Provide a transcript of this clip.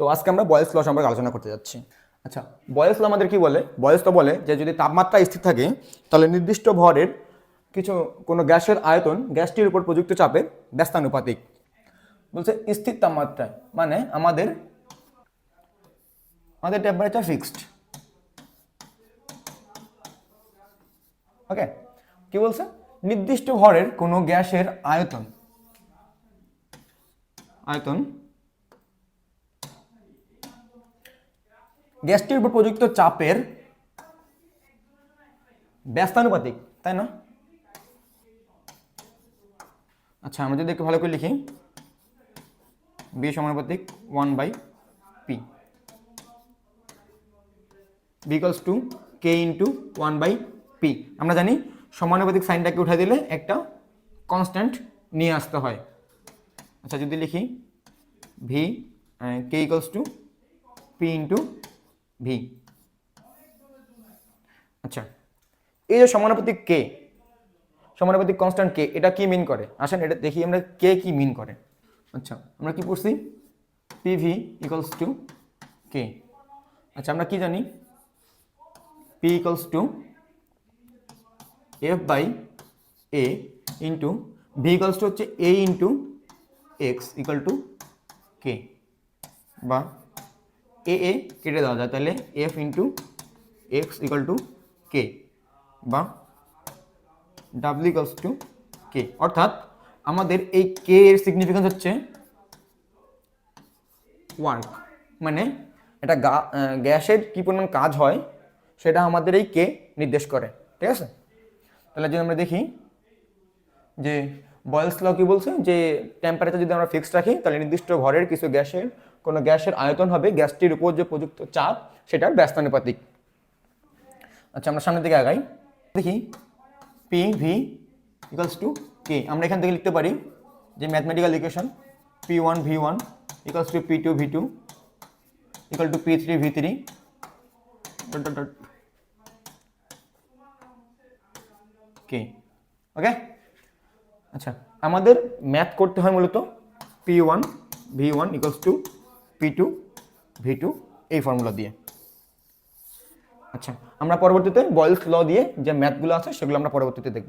তো আজকে আমরা বয়েলস ল সম্পর্কে আলোচনা করতে যাচ্ছি। আচ্ছা বয়েলস ল আমাদের কি বলে? বয়েলস তো বলে যে যদি তাপমাত্রা স্থির থাকে, তাহলে নির্দিষ্ট ভরের কিছু, কোনো গ্যাসের আয়তন গ্যাসটির উপর প্রযুক্ত চাপের ব্যস্তানুপাতিক। বলছে স্থির তাপমাত্রায় মানে আমাদের আমাদের টেম্পারেচার ফিক্সড ওকে কি বলছে? নির্দিষ্ট ভরের কোনো গ্যাসের আয়তন আয়তন গ্যাসটির উপর প্রযুক্ত চাপের ব্যস্তানুপাতিক, তাই না? আচ্ছা আমরা যদি একটু ভালো করে লিখি। বি সমানুপাতিক one by P equals to K into one by P আমরা জানি সমানুপাতিক সাইনটাকে উঠে দিলে একটা কনস্ট্যান্ট নিয়ে আসতে হয়। আচ্ছা যদি লিখি V K equals to P into V আচ্ছা এই যে সমানুপাতিক কে সমানুপাতিক কনস্ট্যান্ট কে এটা কি মিন করে? আসেন, এটা দেখি আমরা কে কি মিন করে। আচ্ছা আমরা কি পড়ছি? পিভি ইকলস টু কে আচ্ছা আমরা কি জানি? P equals to F by A into V equals to হচ্ছে A into X equal to K বা এ এ কেটে দেওয়া যায়। তাহলে F into X equal to K বা ডাব্লিউ ইকালস টু কে অর্থাৎ আমাদের এই কে এর সিগনিফিকেন্স হচ্ছে ওয়ার্ক মানে এটা গ্যাসের কী পরিমাণ কাজ হয় সেটা আমাদের এই কে নির্দেশ করে। ঠিক আছে? তাহলে যদি আমরা দেখি যে বয়েলস ল কি বলছে? যে টেম্পারেচার যদি আমরা ফিক্সড রাখি, তাহলে নির্দিষ্ট ঘরের কিছু গ্যাসের কোনো গ্যাসের আয়তন হবে, গ্যাসটির উপর যে প্রযুক্ত চাপ, সেটার ব্যস্তানুপাতিক। আচ্ছা আমরা সামনের দিকে আগাই। দেখি P V equals to K আমরা এখান থেকে লিখতে পারি যে mathematical equation P one V one equals to P two V two equal to P three V three K okay আচ্ছা আমাদের ম্যাথ করতে হয় মূলত P one V one equals to P two V two এই formula দিয়ে। আচ্ছা আমরা পরবর্তীতে বয়েলস ল দিয়ে যে ম্যাথগুলো আছে, সেগুলো আমরা পরবর্তীতে দেখব।